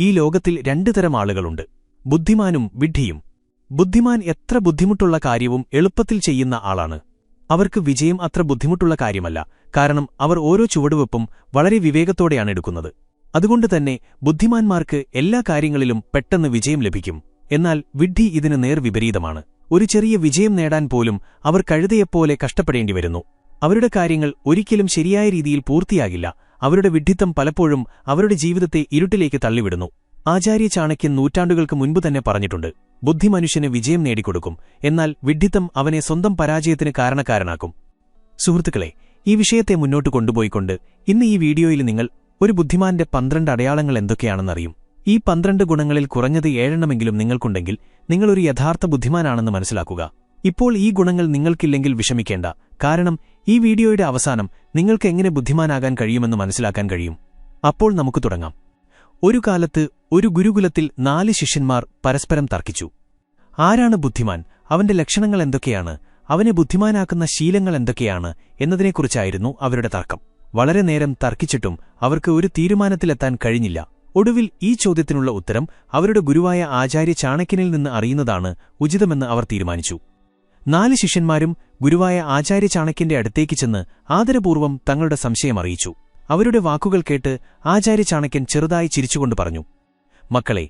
ഈ ലോകത്തിൽ രണ്ടു തരം ആളുകളുണ്ട്. ബുദ്ധിമാനും വിഡ്ഢിയും. ബുദ്ധിമാൻ എത്ര ബുദ്ധിമുട്ടുള്ള കാര്യവും എളുപ്പത്തിൽ ചെയ്യുന്ന ആളാണ്. അവർക്ക് വിജയം അത്ര ബുദ്ധിമുട്ടുള്ള കാര്യമല്ല കാരണം അവർ ഓരോ ചുവടുവെപ്പും വളരെ വിവേകത്തോടെയാണ് എടുക്കുന്നത്. അതുകൊണ്ടുതന്നെ ബുദ്ധിമാന്മാർക്ക് എല്ലാ കാര്യങ്ങളിലും പെട്ടെന്ന് വിജയം ലഭിക്കും. എന്നാൽ വിഡ്ഢി ഇതിന് നേർവിപരീതമാണ് ഒരു ചെറിയ വിജയം നേടാൻ പോലും അവർ കഴുതയെപ്പോലെ കഷ്ടപ്പെടേണ്ടി വരുന്നു അവരുടെ കാര്യങ്ങൾ ഒരിക്കലും ശരിയായ രീതിയിൽ പൂർത്തിയാകില്ല അവരുടെ വിഡ്ഢിത്തം പലപ്പോഴും അവരുടെ ജീവിതത്തെ ഇരുട്ടിലേക്ക് തള്ളിവിടുന്നു. ആചാര്യ ചാണക്യൻ നൂറ്റാണ്ടുകൾക്ക് മുൻപ് തന്നെ പറഞ്ഞിട്ടുണ്ട് ബുദ്ധി മനുഷ്യന് വിജയം നേടിക്കൊടുക്കും എന്നാൽ വിഡ്ഢിത്തം അവനെ സ്വന്തം പരാജയത്തിന് കാരണക്കാരനാക്കും. സുഹൃത്തുക്കളെ ഈ വിഷയത്തെ മുന്നോട്ട് കൊണ്ടുപോയിക്കൊണ്ട് ഇന്ന് ഈ വീഡിയോയിൽ നിങ്ങൾ ഒരു ബുദ്ധിമാന്റെ പന്ത്രണ്ട് അടയാളങ്ങൾ എന്തൊക്കെയാണെന്നറിയും. ഈ പന്ത്രണ്ട് ഗുണങ്ങളിൽ കുറഞ്ഞത് ഏഴെണ്ണമെങ്കിലും നിങ്ങൾക്കുണ്ടെങ്കിൽ നിങ്ങളൊരു യഥാർത്ഥ ബുദ്ധിമാനാണെന്ന് മനസ്സിലാക്കുക. ഇപ്പോൾ ഈ ഗുണങ്ങൾ നിങ്ങൾക്കില്ലെങ്കിൽ വിഷമിക്കേണ്ട. കാരണം ഈ വീഡിയോയുടെ അവസാനം നിങ്ങൾക്ക് എങ്ങനെ ബുദ്ധിമാനാകാൻ കഴിയുമെന്ന് മനസ്സിലാക്കാൻ കഴിയും. അപ്പോൾ നമുക്ക് തുടങ്ങാം. ഒരു കാലത്ത് ഒരു ഗുരുകുലത്തിൽ നാല് ശിഷ്യന്മാർ പരസ്പരം തർക്കിച്ചു. ആരാണ് ബുദ്ധിമാൻ? അവന്റെ ലക്ഷണങ്ങൾ എന്തൊക്കെയാണ്? അവനെ ബുദ്ധിമാനാക്കുന്ന ശീലങ്ങൾ എന്തൊക്കെയാണ്? എന്നതിനെക്കുറിച്ചായിരുന്നു അവരുടെ തർക്കം. വളരെ നേരം തർക്കിച്ചിട്ടും അവർക്ക് ഒരു തീരുമാനത്തിലെത്താൻ കഴിഞ്ഞില്ല. ഒടുവിൽ ഈ ചോദ്യത്തിനുള്ള ഉത്തരം അവരുടെ ഗുരുവായ ആചാര്യ ചാണക്യനിൽ നിന്ന് അറിയുന്നതാണ് ഉചിതമെന്ന് അവർ തീരുമാനിച്ചു. നാല് ശിഷ്യന്മാരും ഗുരുവായ ആചാര്യ ചാണക്യന്റെ അടുത്തേക്ക് ചെന്ന് ആദരപൂർവം തങ്ങളുടെ സംശയം അറിയിച്ചു. അവരുടെ വാക്കുകൾ കേട്ട് ആചാര്യ ചാണക്യൻ ചെറുതായി ചിരിച്ചുകൊണ്ട് പറഞ്ഞു മക്കളെ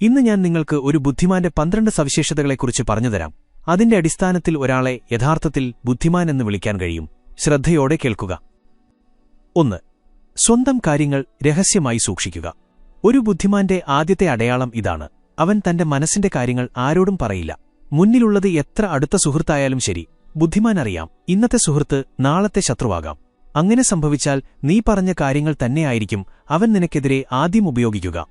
ഇന്ന് ഞാൻ നിങ്ങൾക്ക് ഒരു ബുദ്ധിമാന്റെ പന്ത്രണ്ട് സവിശേഷതകളെക്കുറിച്ച് പറഞ്ഞുതരാം അതിന്റെ അടിസ്ഥാനത്തിൽ ഒരാളെ യഥാർത്ഥത്തിൽ ബുദ്ധിമാൻ എന്ന് വിളിക്കാൻ കഴിയും. ശ്രദ്ധയോടെ കേൾക്കുക. ഒന്ന് സ്വന്തം കാര്യങ്ങൾ രഹസ്യമായി സൂക്ഷിക്കുക. ഒരു ബുദ്ധിമാന്റെ ആദ്യത്തെ അടയാളം ഇതാണ്. അവൻ തന്റെ മനസ്സിന്റെ കാര്യങ്ങൾ ആരോടും പറയില്ല. മുന്നിലുള്ളത് എത്ര അടുത്ത സുഹൃത്തായാലും ശരി. ബുദ്ധിമാൻ അറിയാം ഇന്നത്തെ സുഹൃത്ത് നാളത്തെ ശത്രുവാകാം. അങ്ങനെ സംഭവിച്ചാൽ നീ പറഞ്ഞ കാര്യങ്ങൾ തന്നെയായിരിക്കും അവൻ നിനക്കെതിരെ ആദ്യം ഉപയോഗിക്കുക.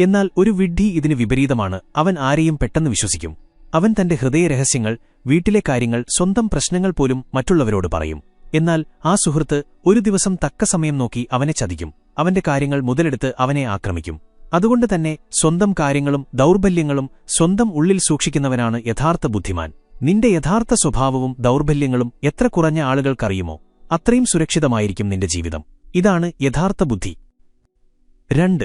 എന്നാൽ ഒരു വിഡ്ഢി ഇതിന് വിപരീതമാണ്. അവൻ ആരെയും പെട്ടെന്ന് വിശ്വസിക്കും. അവൻ തന്റെ ഹൃദയരഹസ്യങ്ങൾ വീട്ടിലെ കാര്യങ്ങൾ സ്വന്തം പ്രശ്നങ്ങൾ പോലും മറ്റുള്ളവരോട് പറയും. എന്നാൽ ആ സുഹൃത്ത് ഒരു ദിവസം തക്ക സമയം നോക്കി അവനെ ചതിക്കും. അവന്റെ കാര്യങ്ങൾ മുതലെടുത്ത് അവനെ ആക്രമിക്കും. അതുകൊണ്ട് തന്നെ സ്വന്തം കാര്യങ്ങളും ദൗർബല്യങ്ങളും സ്വന്തം ഉള്ളിൽ സൂക്ഷിക്കുന്നവനാണ് യഥാർത്ഥ ബുദ്ധിമാൻ. നിന്റെ യഥാർത്ഥ സ്വഭാവവും ദൗർബല്യങ്ങളും എത്ര കുറഞ്ഞ ആളുകൾക്കറിയുമോ അത്രയും സുരക്ഷിതമായിരിക്കും നിന്റെ ജീവിതം. ഇതാണ് യഥാർത്ഥ ബുദ്ധി. രണ്ട്.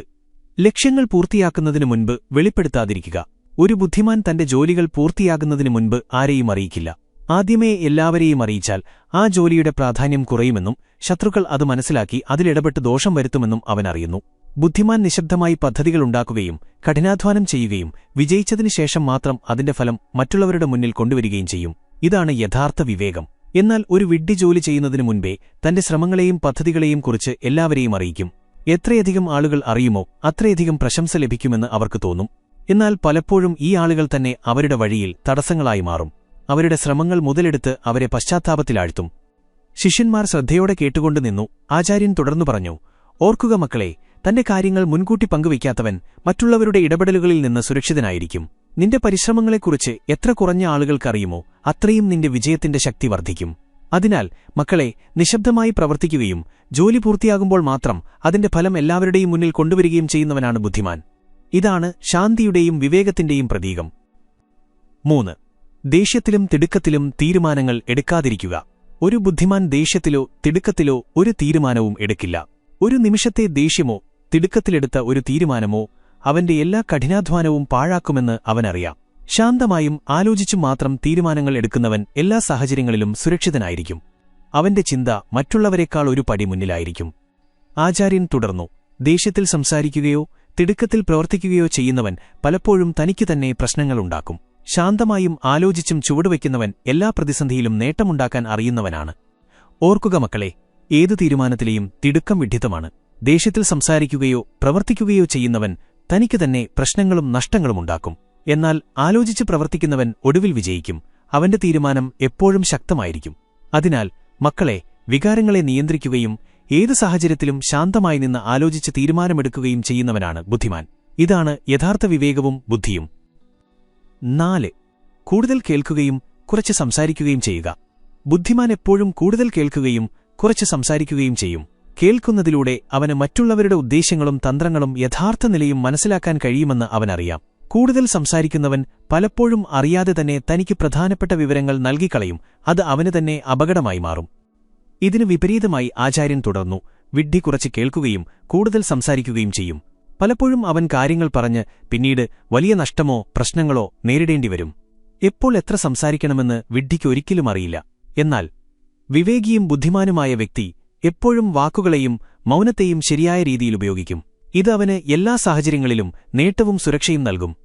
ലക്ഷ്യങ്ങൾ പൂർത്തിയാക്കുന്നതിനു മുൻപ് വെളിപ്പെടുത്താതിരിക്കുക. ഒരു ബുദ്ധിമാൻ തന്റെ ജോലികൾ പൂർത്തിയാകുന്നതിനു മുൻപ് ആരെയും അറിയിക്കില്ല. ആദ്യമേ എല്ലാവരെയും അറിയിച്ചാൽ ആ ജോലിയുടെ പ്രാധാന്യം കുറയുമെന്നും ശത്രുക്കൾ അത് മനസ്സിലാക്കി അതിലിടപെട്ട് ദോഷം വരുത്തുമെന്നും അവനറിയുന്നു ബുദ്ധിമാൻ നിശബ്ദമായി പദ്ധതികളുണ്ടാക്കുകയും കഠിനാധ്വാനം ചെയ്യുകയും വിജയിച്ചതിനു ശേഷം മാത്രം അതിന്റെ ഫലം മറ്റുള്ളവരുടെ മുന്നിൽ കൊണ്ടുവരികയും ചെയ്യും. ഇതാണ് യഥാർത്ഥ വിവേകം. എന്നാൽ ഒരു വിഡ്ഢി ജോലി ചെയ്യുന്നതിനു മുൻപേ തന്റെ ശ്രമങ്ങളെയും പദ്ധതികളെയും കുറിച്ച് എല്ലാവരെയും അറിയിക്കും. എത്രയധികം ആളുകൾ അറിയുമോ അത്രയധികം പ്രശംസ ലഭിക്കുമെന്ന് അവർക്ക് തോന്നും. എന്നാൽ പലപ്പോഴും ഈ ആളുകൾ തന്നെ അവരുടെ വഴിയിൽ തടസ്സങ്ങളായി മാറും. അവരുടെ ശ്രമങ്ങൾ മുതലെടുത്ത് അവരെ പശ്ചാത്താപത്തിലാഴ്ത്തും. ശിഷ്യന്മാർ ശ്രദ്ധയോടെ കേട്ടുകൊണ്ടു നിന്നു. ആചാര്യൻ തുടർന്നു പറഞ്ഞു ഓർക്കുക മക്കളെ തന്റെ കാര്യങ്ങൾ മുൻകൂട്ടി പങ്കുവയ്ക്കാത്തവൻ മറ്റുള്ളവരുടെ ഇടപെടലുകളിൽ നിന്ന് സുരക്ഷിതനായിരിക്കും. നിന്റെ പരിശ്രമങ്ങളെക്കുറിച്ച് എത്ര കുറഞ്ഞ ആളുകൾക്കറിയുമോ അത്രയും നിന്റെ വിജയത്തിന്റെ ശക്തി വർദ്ധിക്കും. അതിനാൽ മക്കളെ നിശബ്ദമായി പ്രവർത്തിക്കുകയും ജോലി പൂർത്തിയാകുമ്പോൾ മാത്രം അതിന്റെ ഫലം എല്ലാവരുടെയും മുന്നിൽ കൊണ്ടുവരികയും ചെയ്യുന്നവനാണ് ബുദ്ധിമാൻ. ഇതാണ് ശാന്തിയുടെയും വിവേകത്തിന്റെയും പ്രതീകം. മൂന്ന്. ദേഷ്യത്തിലും തിടുക്കത്തിലും തീരുമാനങ്ങൾ എടുക്കാതിരിക്കുക. ഒരു ബുദ്ധിമാൻ ദേഷ്യത്തിലോ തിടുക്കത്തിലോ ഒരു തീരുമാനവും എടുക്കില്ല. ഒരു നിമിഷത്തെ ദേഷ്യമോ തിടുക്കത്തിലെടുത്ത ഒരു തീരുമാനമോ അവന്റെ എല്ലാ കഠിനാധ്വാനവും പാഴാക്കുമെന്ന് അവനറിയാം. ശാന്തമായും ആലോചിച്ചും മാത്രം തീരുമാനങ്ങൾ എടുക്കുന്നവൻ എല്ലാ സാഹചര്യങ്ങളിലും സുരക്ഷിതനായിരിക്കും. അവന്റെ ചിന്ത മറ്റുള്ളവരെക്കാൾ ഒരു പടി മുന്നിലായിരിക്കും. ആചാര്യൻ തുടർന്നു ദേഷ്യത്തിൽ സംസാരിക്കുകയോ തിടുക്കത്തിൽ പ്രവർത്തിക്കുകയോ ചെയ്യുന്നവൻ പലപ്പോഴും തനിക്കു തന്നെ പ്രശ്നങ്ങളുണ്ടാക്കും ശാന്തമായും ആലോചിച്ചും ചുവടുവയ്ക്കുന്നവൻ എല്ലാ പ്രതിസന്ധിയിലും നേട്ടമുണ്ടാക്കാൻ അറിയുന്നവനാണ്. ഓർക്കുക മക്കളെ ഏതു തീരുമാനത്തിലെയും തിടുക്കം വിഡ്ഢിത്തമാണ് ദേഷ്യത്തിൽ സംസാരിക്കുകയോ പ്രവർത്തിക്കുകയോ ചെയ്യുന്നവൻ തനിക്ക് തന്നെ പ്രശ്നങ്ങളും നഷ്ടങ്ങളുമുണ്ടാക്കും എന്നാൽ ആലോചിച്ച് പ്രവർത്തിക്കുന്നവൻ ഒടുവിൽ വിജയിക്കും. അവന്റെ തീരുമാനം എപ്പോഴും ശക്തമായിരിക്കും. അതിനാൽ മക്കളെ വികാരങ്ങളെ നിയന്ത്രിക്കുകയും ഏത് സാഹചര്യത്തിലും ശാന്തമായി നിന്ന് ആലോചിച്ച് തീരുമാനമെടുക്കുകയും ചെയ്യുന്നവനാണ് ബുദ്ധിമാൻ. ഇതാണ് യഥാർത്ഥ വിവേകവും ബുദ്ധിയും. നാല് കൂടുതൽ കേൾക്കുകയും കുറച്ച് സംസാരിക്കുകയും ചെയ്യുക. ബുദ്ധിമാൻ എപ്പോഴും കൂടുതൽ കേൾക്കുകയും കുറച്ച് സംസാരിക്കുകയും ചെയ്യും. കേൾക്കുന്നതിലൂടെ അവന് മറ്റുള്ളവരുടെ ഉദ്ദേശ്യങ്ങളും തന്ത്രങ്ങളും യഥാർത്ഥ നിലയും മനസ്സിലാക്കാൻ കഴിയുമെന്ന് അവനറിയാം. കൂടുതൽ സംസാരിക്കുന്നവൻ പലപ്പോഴും അറിയാതെ തന്നെ തനിക്ക് പ്രധാനപ്പെട്ട വിവരങ്ങൾ നൽകിക്കളയും അത് അവന് തന്നെ അപകടമായി മാറും. ഇതിനു വിപരീതമായി ആചാര്യൻ തുടർന്നു വിഡ്ഢി കുറച്ച് കേൾക്കുകയും കൂടുതൽ സംസാരിക്കുകയും ചെയ്യും. പലപ്പോഴും അവൻ കാര്യങ്ങൾ പറഞ്ഞ് പിന്നീട് വലിയ നഷ്ടമോ പ്രശ്നങ്ങളോ നേരിടേണ്ടിവരും എപ്പോൾ എത്ര സംസാരിക്കണമെന്ന് വിഡ്ഢിക്കൊരിക്കലും അറിയില്ല. എന്നാൽ വിവേകിയും ബുദ്ധിമാനുമായ വ്യക്തി എപ്പോഴും വാക്കുകളെയും മൗനത്തെയും ശരിയായ രീതിയിൽ ഉപയോഗിക്കും. ഇത് അവന് എല്ലാ സാഹചര്യങ്ങളിലും നേട്ടവും സുരക്ഷയും നൽകും.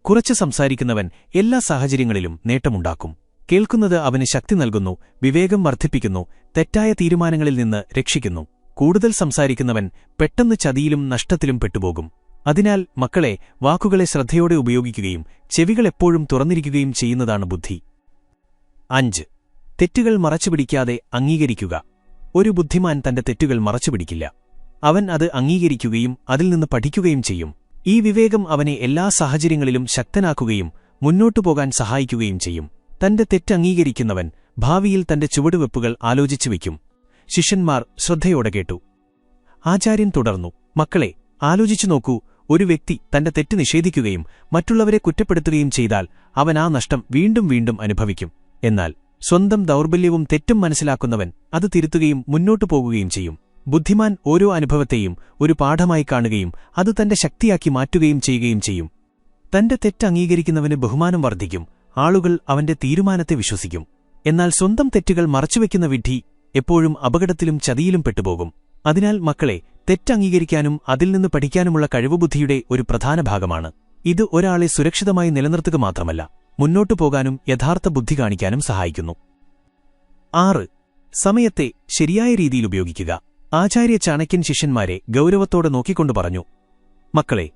കുറച്ച് സംസാരിക്കുന്നവൻ എല്ലാ സാഹചര്യങ്ങളിലും നേട്ടമുണ്ടാക്കും. കേൾക്കുന്നത് അവന് ശക്തി നൽകുന്നു വിവേകം വർദ്ധിപ്പിക്കുന്നു തെറ്റായ തീരുമാനങ്ങളിൽ നിന്ന് രക്ഷിക്കുന്നു. കൂടുതൽ സംസാരിക്കുന്നവൻ പെട്ടെന്ന് ചതിയിലും നഷ്ടത്തിലും പെട്ടുപോകും. അതിനാൽ മക്കളെ വാക്കുകളെ ശ്രദ്ധയോടെ ഉപയോഗിക്കുകയും ചെവികൾ എപ്പോഴും തുറന്നിരിക്കുകയും ചെയ്യുന്നതാണ് ബുദ്ധി. അഞ്ച്. തെറ്റുകൾ മറച്ചുപിടിക്കാതെ അംഗീകരിക്കുക. ഒരു ബുദ്ധിമാൻ തന്റെ തെറ്റുകൾ മറച്ചുപിടിക്കില്ല. അവൻ അത് അംഗീകരിക്കുകയും അതിൽ നിന്ന് പഠിക്കുകയും ചെയ്യും. ഈ വിവേകം അവനെ എല്ലാ സാഹചര്യങ്ങളിലും ശക്തനാക്കുകയും മുന്നോട്ടു പോകാൻ സഹായിക്കുകയും ചെയ്യും. തന്റെ തെറ്റംഗീകരിക്കുന്നവൻ ഭാവിയിൽ തന്റെ ചുവടുവെപ്പുകൾ ആലോചിച്ചു വയ്ക്കും. ശിഷ്യന്മാർ ശ്രദ്ധയോടെ കേട്ടു. ആചാര്യൻ തുടർന്നു മക്കളെ ആലോചിച്ചു നോക്കൂ. ഒരു വ്യക്തി തന്റെ തെറ്റ് നിഷേധിക്കുകയും മറ്റുള്ളവരെ കുറ്റപ്പെടുത്തുകയും ചെയ്താൽ അവൻ ആ നഷ്ടം വീണ്ടും വീണ്ടും അനുഭവിക്കും. എന്നാൽ സ്വന്തം ദൗർബല്യവും തെറ്റും മനസ്സിലാക്കുന്നവൻ അത് തിരുത്തുകയും മുന്നോട്ടു പോകുകയും ചെയ്യും. ബുദ്ധിമാൻ ഓരോ അനുഭവത്തെയും ഒരു പാഠമായി കാണുകയും അത് തന്റെ ശക്തിയാക്കി മാറ്റുകയും ചെയ്യുകയും ചെയ്യും. തന്റെ തെറ്റ് അംഗീകരിക്കുന്നവന് ബഹുമാനം വർദ്ധിക്കും ആളുകൾ അവന്റെ തീരുമാനത്തെ വിശ്വസിക്കും. എന്നാൽ സ്വന്തം തെറ്റുകൾ മറച്ചുവെക്കുന്ന വിഡ്ഢി എപ്പോഴും അപകടത്തിലും ചതിയിലും പെട്ടുപോകും. അതിനാൽ മക്കളെ തെറ്റംഗീകരിക്കാനും അതിൽ നിന്ന് പഠിക്കാനുമുള്ള കഴിവുബുദ്ധിയുടെ ഒരു പ്രധാന ഭാഗമാണ്. ഇത് ഒരാളെ സുരക്ഷിതമായി നിലനിർത്തുക മാത്രമല്ല മുന്നോട്ടു പോകാനും യഥാർത്ഥ ബുദ്ധി കാണിക്കാനും സഹായിക്കുന്നു. ആറ്. സമയത്തെ ശരിയായ രീതിയിൽ ഉപയോഗിക്കുക. ആചാര്യ ചാണക്യൻ ശിഷ്യന്മാരെ ഗൗരവത്തോടെ നോക്കിക്കൊണ്ടു പറഞ്ഞു മക്കളെ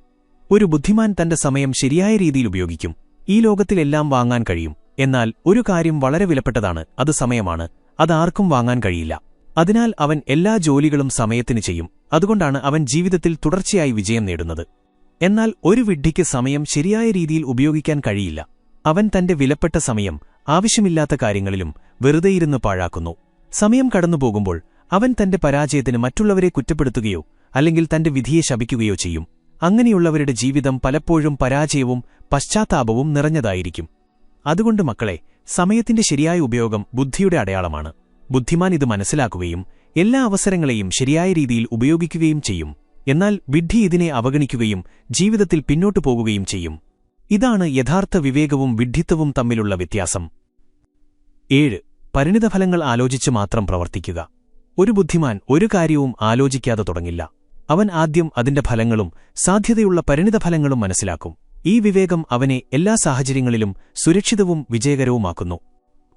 ഒരു ബുദ്ധിമാൻ തന്റെ സമയം ശരിയായ രീതിയിൽ ഉപയോഗിക്കും. ഈ ലോകത്തിലെല്ലാം വാങ്ങാൻ കഴിയും. എന്നാൽ ഒരു കാര്യം വളരെ വിലപ്പെട്ടതാണ്. അത് സമയമാണ്. അതാർക്കും വാങ്ങാൻ കഴിയില്ല. അതിനാൽ അവൻ എല്ലാ ജോലികളും സമയത്തിന് ചെയ്യും. അതുകൊണ്ടാണ് അവൻ ജീവിതത്തിൽ തുടർച്ചയായി വിജയം നേടുന്നത്. എന്നാൽ ഒരു വിഡ്ഢിക്ക് സമയം ശരിയായ രീതിയിൽ ഉപയോഗിക്കാൻ കഴിയില്ല. അവൻ തന്റെ വിലപ്പെട്ട സമയം ആവശ്യമില്ലാത്ത കാര്യങ്ങളിലും വെറുതെയിരുന്ന് പാഴാക്കുന്നു. സമയം കടന്നുപോകുമ്പോൾ അവൻ തന്റെ പരാജയത്തിന് മറ്റുള്ളവരെ കുറ്റപ്പെടുത്തുകയോ അല്ലെങ്കിൽ തന്റെ വിധിയെ ശപിക്കുകയോ ചെയ്യും. അങ്ങനെയുള്ളവരുടെ ജീവിതം പലപ്പോഴും പരാജയവും പശ്ചാത്താപവും നിറഞ്ഞതായിരിക്കും. അതുകൊണ്ട് മക്കളെ സമയത്തിന്റെ ശരിയായ ഉപയോഗം ബുദ്ധിയുടെ അടയാളമാണ്. ബുദ്ധിമാൻ ഇത് മനസ്സിലാക്കുകയും എല്ലാ അവസരങ്ങളെയും ശരിയായ രീതിയിൽ ഉപയോഗിക്കുകയും ചെയ്യും. എന്നാൽ വിഡ്ഢി ഇതിനെ അവഗണിക്കുകയും ജീവിതത്തിൽ പിന്നോട്ടു പോകുകയും ചെയ്യും. ഇതാണ് യഥാർത്ഥ വിവേകവും വിഡ്ഢിത്തവും തമ്മിലുള്ള വ്യത്യാസം. ഏഴ് പരിണിതഫലങ്ങൾ ആലോചിച്ച് മാത്രം പ്രവർത്തിക്കുക. ഒരു ബുദ്ധിമാൻ ഒരു കാര്യവും ആലോചിക്കാതെ തുടങ്ങില്ല. അവൻ ആദ്യം അതിന്റെ ഫലങ്ങളും സാധ്യതയുള്ള പരിണിതഫലങ്ങളും മനസ്സിലാക്കും. ഈ വിവേകം അവനെ എല്ലാ സാഹചര്യങ്ങളിലും സുരക്ഷിതവും വിജയകരവുമാക്കുന്നു.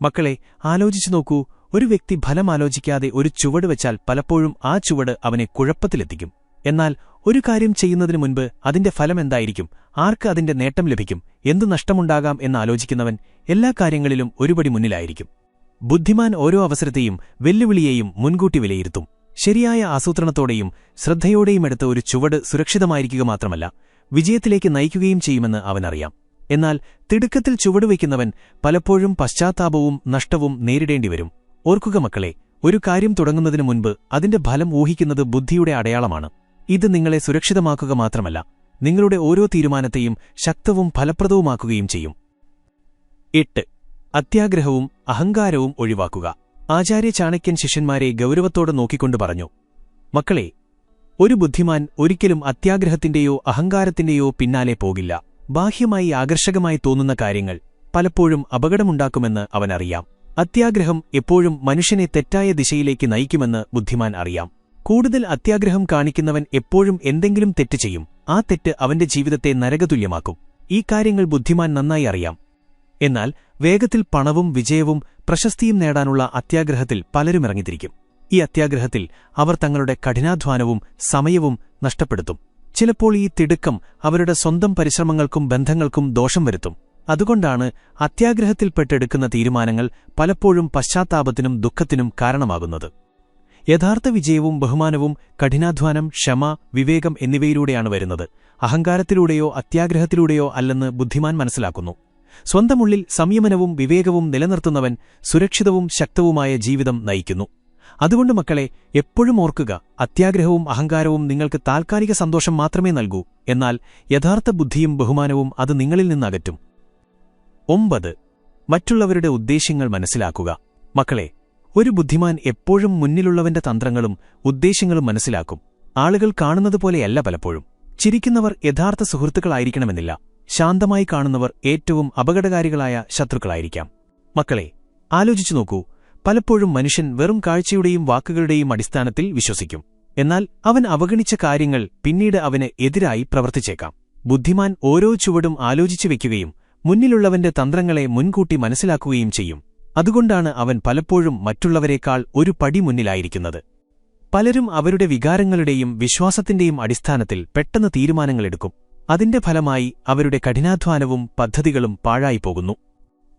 മക്കളെ ആലോചിച്ചു നോക്കൂ ഒരു വ്യക്തി ഫലം ആലോചിക്കാതെ ഒരു ചുവട് വെച്ചാൽ പലപ്പോഴും ആ ചുവട് അവനെ കുഴപ്പത്തിലെത്തിക്കും. എന്നാൽ ഒരു കാര്യം ചെയ്യുന്നതിനു മുൻപ് അതിന്റെ ഫലം എന്തായിരിക്കും? ആർക്ക് അതിന്റെ നേട്ടം ലഭിക്കും? എന്തു നഷ്ടമുണ്ടാകാം എന്നാലോചിക്കുന്നവൻ എല്ലാ കാര്യങ്ങളിലും ഒരുപടി മുന്നിലായിരിക്കും. ബുദ്ധിമാൻ ഓരോ അവസരത്തെയും വെല്ലുവിളിയെയും മുൻകൂട്ടി വിലയിരുത്തും. ശരിയായ ആസൂത്രണത്തോടെയും ശ്രദ്ധയോടെയും എടുത്ത ഒരു ചുവട് സുരക്ഷിതമായിരിക്കുക മാത്രമല്ല വിജയത്തിലേക്ക് നയിക്കുകയും ചെയ്യുമെന്ന് അവനറിയാം. എന്നാൽ തിടുക്കത്തിൽ ചുവടുവയ്ക്കുന്നവൻ പലപ്പോഴും പശ്ചാത്താപവും നഷ്ടവും നേരിടേണ്ടിവരും ഓർക്കുക മക്കളെ ഒരു കാര്യം തുടങ്ങുന്നതിനു മുൻപ് അതിന്റെ ഫലം ഊഹിക്കുന്നത് ബുദ്ധിയുടെ അടയാളമാണ്. ഇത് നിങ്ങളെ സുരക്ഷിതമാക്കുക മാത്രമല്ല നിങ്ങളുടെ ഓരോ തീരുമാനത്തെയും ശക്തവും ഫലപ്രദവുമാക്കുകയും ചെയ്യും. എട്ട്. അത്യാഗ്രഹവും അഹങ്കാരവും ഒഴിവാക്കുക. ആചാര്യ ചാണക്യൻ ശിഷ്യന്മാരെ ഗൗരവത്തോടെ നോക്കിക്കൊണ്ട് പറഞ്ഞു മക്കളെ ഒരു ബുദ്ധിമാൻ ഒരിക്കലും അത്യാഗ്രഹത്തിന്റെയോ അഹങ്കാരത്തിന്റെയോ പിന്നാലെ പോകില്ല. ബാഹ്യമായി ആകർഷകമായി തോന്നുന്ന കാര്യങ്ങൾ പലപ്പോഴും അപകടമുണ്ടാക്കുമെന്ന് അവനറിയാം. അത്യാഗ്രഹം എപ്പോഴും മനുഷ്യനെ തെറ്റായ ദിശയിലേക്ക് നയിക്കുമെന്ന് ബുദ്ധിമാൻ അറിയാം. കൂടുതൽ അത്യാഗ്രഹം കാണിക്കുന്നവൻ എപ്പോഴും എന്തെങ്കിലും തെറ്റ് ചെയ്യും. ആ തെറ്റ് അവന്റെ ജീവിതത്തെ നരകതുല്യമാക്കും. ഈ കാര്യങ്ങൾ ബുദ്ധിമാൻ നന്നായി അറിയാം. എന്നാൽ വേഗത്തിൽ പണവും വിജയവും പ്രശസ്തിയും നേടാനുള്ള അത്യാഗ്രഹത്തിൽ പലരും ഇറങ്ങിത്തിരിക്കും. ഈ അത്യാഗ്രഹത്തിൽ അവർ തങ്ങളുടെ കഠിനാധ്വാനവും സമയവും നഷ്ടപ്പെടുത്തും. ചിലപ്പോൾ ഈ തിടുക്കം അവരുടെ സ്വന്തം പരിശ്രമങ്ങൾക്കും ബന്ധങ്ങൾക്കും ദോഷം വരുത്തും. അതുകൊണ്ടാണ് അത്യാഗ്രഹത്തിൽപ്പെട്ടെടുക്കുന്ന തീരുമാനങ്ങൾ പലപ്പോഴും പശ്ചാത്താപത്തിനും ദുഃഖത്തിനും കാരണമാകുന്നത്. യഥാർത്ഥ വിജയവും ബഹുമാനവും കഠിനാധ്വാനം ക്ഷമ വിവേകം എന്നിവയിലൂടെയാണ് വരുന്നത്. അഹങ്കാരത്തിലൂടെയോ അത്യാഗ്രഹത്തിലൂടെയോ അല്ലെന്ന് ബുദ്ധിമാൻ മനസ്സിലാക്കുന്നു. സ്വന്തമുള്ളിൽ സംയമനവും വിവേകവും നിലനിർത്തുന്നവൻ സുരക്ഷിതവും ശക്തവുമായ ജീവിതം നയിക്കുന്നു. അതുകൊണ്ട് മക്കളെ എപ്പോഴും ഓർക്കുക അത്യാഗ്രഹവും അഹങ്കാരവും നിങ്ങൾക്ക് താൽക്കാലിക സന്തോഷം മാത്രമേ നൽകൂ. എന്നാൽ യഥാർത്ഥ ബുദ്ധിയും ബഹുമാനവും അത് നിങ്ങളിൽ നിന്നകറ്റും. ഒമ്പത്. മറ്റുള്ളവരുടെ ഉദ്ദേശ്യങ്ങൾ മനസ്സിലാക്കുക. മക്കളെ ഒരു ബുദ്ധിമാൻ എപ്പോഴും മുന്നിലുള്ളവന്റെ തന്ത്രങ്ങളും ഉദ്ദേശ്യങ്ങളും മനസ്സിലാക്കും. ആളുകൾ കാണുന്നതുപോലെയല്ല പലപ്പോഴും. ചിരിക്കുന്നവർ യഥാർത്ഥ സുഹൃത്തുക്കളായിരിക്കണമെന്നില്ല. ശാന്തമായി കാണുന്നവർ ഏറ്റവും അപകടകാരികളായ ശത്രുക്കളായിരിക്കാം. മക്കളെ ആലോചിച്ചു നോക്കൂ. പലപ്പോഴും മനുഷ്യൻ വെറും കാഴ്ചയുടെയും വാക്കുകളുടെയും അടിസ്ഥാനത്തിൽ വിശ്വസിക്കും. എന്നാൽ അവൻ അവഗണിച്ച കാര്യങ്ങൾ പിന്നീട് അവന് എതിരായി പ്രവർത്തിച്ചേക്കാം. ബുദ്ധിമാൻ ഓരോ ചുവടും ആലോചിച്ചു വയ്ക്കുകയും മുന്നിലുള്ളവന്റെ തന്ത്രങ്ങളെ മുൻകൂട്ടി മനസ്സിലാക്കുകയും ചെയ്യും. അതുകൊണ്ടാണ് അവൻ പലപ്പോഴും മറ്റുള്ളവരെക്കാൾ ഒരു പടി മുന്നിലായിരിക്കുന്നത്. പലരും അവരുടെ വികാരങ്ങളുടെയും വിശ്വാസത്തിന്റെയും അടിസ്ഥാനത്തിൽ പെട്ടെന്ന് തീരുമാനങ്ങളെടുക്കും. അതിന്റെ ഫലമായി അവരുടെ കഠിനാധ്വാനവും പദ്ധതികളും പാഴായിപ്പോകുന്നു.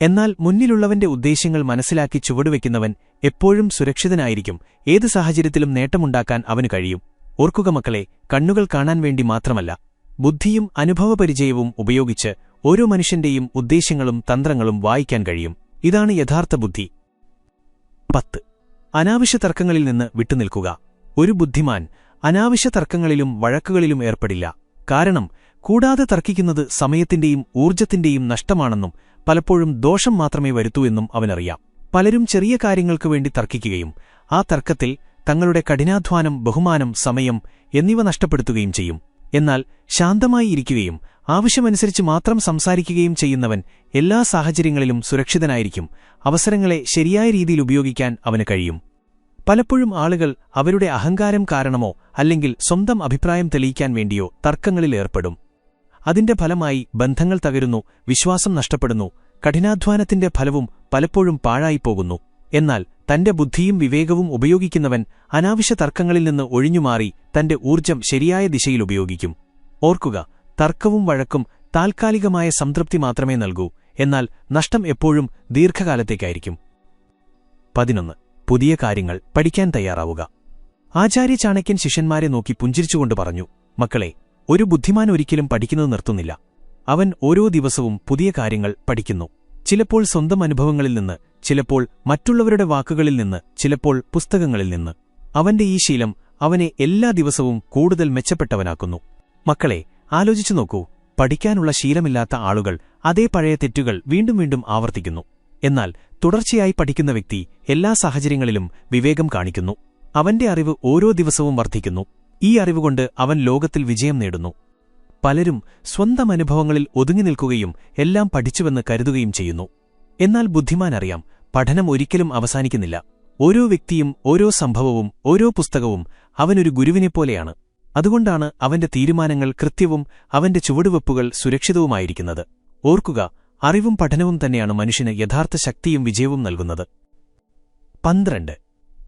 എന്നാൽ മുന്നിലുള്ളവന്റെ ഉദ്ദേശ്യങ്ങൾ മനസ്സിലാക്കി ചുവടുവെക്കുന്നവൻ എപ്പോഴും സുരക്ഷിതനായിരിക്കും. ഏത് സാഹചര്യത്തിലും നേട്ടമുണ്ടാക്കാൻ അവനു കഴിയും. ഓർക്കുക മക്കളെ കണ്ണുകൾ കാണാൻ വേണ്ടി മാത്രമല്ല. ബുദ്ധിയും അനുഭവപരിചയവും ഉപയോഗിച്ച് ഓരോ മനുഷ്യന്റെയും ഉദ്ദേശ്യങ്ങളും തന്ത്രങ്ങളും വായിക്കാൻ കഴിയും. ഇതാണ് യഥാർത്ഥ ബുദ്ധി. പത്ത്. അനാവശ്യ തർക്കങ്ങളിൽ നിന്ന് വിട്ടുനിൽക്കുക. ഒരു ബുദ്ധിമാൻ അനാവശ്യ തർക്കങ്ങളിലും വഴക്കുകളിലും ഏർപ്പെടില്ല. കാരണം കൂടാതെ തർക്കിക്കുന്നത് സമയത്തിന്റെയും ഊർജത്തിന്റെയും നഷ്ടമാണെന്നും പലപ്പോഴും ദോഷം മാത്രമേ വരുത്തൂ എന്നും അവനറിയാം. പലരും ചെറിയ കാര്യങ്ങൾക്കു വേണ്ടി തർക്കിക്കുകയും ആ തർക്കത്തിൽ തങ്ങളുടെ കഠിനാധ്വാനം ബഹുമാനം സമയം എന്നിവ നഷ്ടപ്പെടുത്തുകയും ചെയ്യും. എന്നാൽ ശാന്തമായി ഇരിക്കുകയും ആവശ്യമനുസരിച്ച് മാത്രം സംസാരിക്കുകയും ചെയ്യുന്നവൻ എല്ലാ സാഹചര്യങ്ങളിലും സുരക്ഷിതനായിരിക്കും. അവസരങ്ങളെ ശരിയായ രീതിയിൽ ഉപയോഗിക്കാൻ അവന് കഴിയും. പലപ്പോഴും ആളുകൾ അവരുടെ അഹങ്കാരം കാരണമോ അല്ലെങ്കിൽ സ്വന്തം അഭിപ്രായം തെളിയിക്കാൻ വേണ്ടിയോ തർക്കങ്ങളിൽ ഏർപ്പെടും. അതിന്റെ ഫലമായി ബന്ധങ്ങൾ തകരുന്നു വിശ്വാസം നഷ്ടപ്പെടുന്നു കഠിനാധ്വാനത്തിന്റെ ഫലവും പലപ്പോഴും പാഴായിപ്പോകുന്നു. എന്നാൽ തന്റെ ബുദ്ധിയും വിവേകവും ഉപയോഗിക്കുന്നവൻ അനാവശ്യ തർക്കങ്ങളിൽ നിന്ന് ഒഴിഞ്ഞുമാറി തന്റെ ഊർജം ശരിയായ ദിശയിൽ ഉപയോഗിക്കും. ഓർക്കുക തർക്കവും വഴക്കും താൽക്കാലികമായ സംതൃപ്തി മാത്രമേ നൽകൂ. എന്നാൽ നഷ്ടം എപ്പോഴും ദീർഘകാലത്തേക്കായിരിക്കും. പതിനൊന്ന്. പുതിയ കാര്യങ്ങൾ പഠിക്കാൻ തയ്യാറാവുക. ആചാര്യ ചാണക്യൻ ശിഷ്യന്മാരെ നോക്കി പുഞ്ചിരിച്ചുകൊണ്ട് പറഞ്ഞു മക്കളെ ഒരു ബുദ്ധിമാൻ ഒരിക്കലും പഠിക്കുന്നത് നിർത്തുന്നില്ല. അവൻ ഓരോ ദിവസവും പുതിയ കാര്യങ്ങൾ പഠിക്കുന്നു. ചിലപ്പോൾ സ്വന്തം അനുഭവങ്ങളിൽ നിന്ന് ചിലപ്പോൾ മറ്റുള്ളവരുടെ വാക്കുകളിൽ നിന്ന് ചിലപ്പോൾ പുസ്തകങ്ങളിൽ നിന്ന്. അവന്റെ ഈ ശീലം അവനെ എല്ലാ ദിവസവും കൂടുതൽ മെച്ചപ്പെട്ടവനാക്കുന്നു. മക്കളെ ആലോചിച്ചു നോക്കൂ. പഠിക്കാനുള്ള ശീലമില്ലാത്ത ആളുകൾ അതേ പഴയ തെറ്റുകൾ വീണ്ടും വീണ്ടും ആവർത്തിക്കുന്നു. എന്നാൽ തുടർച്ചയായി പഠിക്കുന്ന വ്യക്തി എല്ലാ സാഹചര്യങ്ങളിലും വിവേകം കാണിക്കുന്നു. അവന്റെ അറിവ് ഓരോ ദിവസവും വർദ്ധിക്കുന്നു. ഈ അറിവുകൊണ്ട് അവൻ ലോകത്തിൽ വിജയം നേടുന്നു. പലരും സ്വന്തം അനുഭവങ്ങളിൽ ഒതുങ്ങി നിൽക്കുകയും എല്ലാം പഠിച്ചുവെന്ന് കരുതുകയും ചെയ്യുന്നു. എന്നാൽ ബുദ്ധിമാൻ അറിയാം പഠനം ഒരിക്കലും അവസാനിക്കുന്നില്ല. ഓരോ വ്യക്തിയും ഓരോ സംഭവവും ഓരോ പുസ്തകവും അവനൊരു ഗുരുവിനെപ്പോലെയാണ്. അതുകൊണ്ടാണ് അവന്റെ തീരുമാനങ്ങൾ കൃത്യവും അവന്റെ ചുവടുവെപ്പുകൾ സുരക്ഷിതവുമായിരിക്കുന്നത്. ഓർക്കുക അറിവും പഠനവും തന്നെയാണ് മനുഷ്യന് യഥാർത്ഥ ശക്തിയും വിജയവും നൽകുന്നത്. പന്ത്രണ്ട്.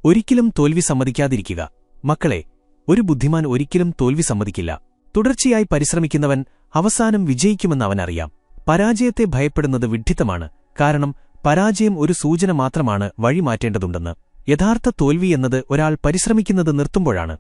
ഒരിക്കലും തോൽവി സമ്മതിക്കാതിരിക്കുക. മക്കളെ ഒരു ബുദ്ധിമാൻ ഒരിക്കലും തോൽവി സമ്മതിക്കില്ല. തുടർച്ചയായി പരിശ്രമിക്കുന്നവൻ അവസാനം വിജയിക്കുമെന്ന് അവനറിയാം. പരാജയത്തെ ഭയപ്പെടുന്നത് വിഡ്ഢിത്തമാണ്. കാരണം പരാജയം ഒരു സൂചന മാത്രമാണ് വഴിമാറ്റേണ്ടതുണ്ടെന്ന്. യഥാർത്ഥ തോൽവി എന്നത് ഒരാൾ പരിശ്രമിക്കുന്നത് നിർത്തുമ്പോഴാണ്.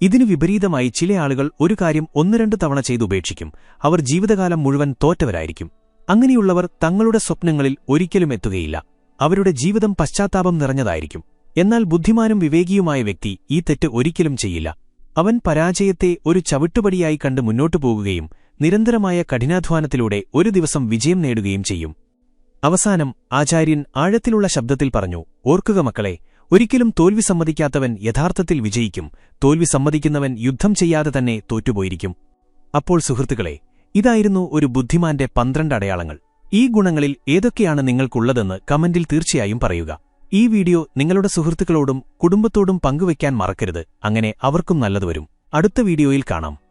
ഇതിനു വിപരീതമായി ചില ആളുകൾ ഒരു കാര്യം ഒന്ന് രണ്ട് തവണ ചെയ്തുപേക്ഷിക്കും അവർ ജീവിതകാലം മുഴുവൻ തോറ്റവരായിരിക്കും. അങ്ങനെയുള്ളവർ തങ്ങളുടെ സ്വപ്നങ്ങളിൽ ഒരിക്കലും എത്തുകയില്ല. അവരുടെ ജീവിതം പശ്ചാത്താപം നിറഞ്ഞതായിരിക്കും. എന്നാൽ ബുദ്ധിമാനും വിവേകിയുമായ വ്യക്തി ഈ തെറ്റ് ഒരിക്കലും ചെയ്യില്ല. അവൻ പരാജയത്തെ ഒരു ചവിട്ടുപടിയായി കണ്ട് മുന്നോട്ടു പോകുകയും നിരന്തരമായ കഠിനാധ്വാനത്തിലൂടെ ഒരു ദിവസം വിജയം നേടുകയും ചെയ്യും. അവസാനം ആചാര്യൻ ആഴത്തിലുള്ള ശബ്ദത്തിൽ പറഞ്ഞു ഓർക്കുക മക്കളെ ഒരിക്കലും തോൽവി സമ്മതിക്കാത്തവൻ യഥാർത്ഥത്തിൽ വിജയിക്കും. തോൽവി സമ്മതിക്കുന്നവൻ യുദ്ധം ചെയ്യാതെ തന്നെ തോറ്റുപോയിരിക്കും. അപ്പോൾ സുഹൃത്തുക്കളെ ഇതായിരുന്നു ഒരു ബുദ്ധിമാന്റെ പന്ത്രണ്ട് അടയാളങ്ങൾ. ഈ ഗുണങ്ങളിൽ ഏതൊക്കെയാണ് നിങ്ങൾക്കുള്ളതെന്ന് കമന്റിൽ തീർച്ചയായും പറയുക. ഈ വീഡിയോ നിങ്ങളുടെ സുഹൃത്തുക്കളോടും കുടുംബത്തോടും പങ്കുവയ്ക്കാൻ മറക്കരുത്. അങ്ങനെ അവർക്കും നല്ലത് വരും. അടുത്ത വീഡിയോയിൽ കാണാം.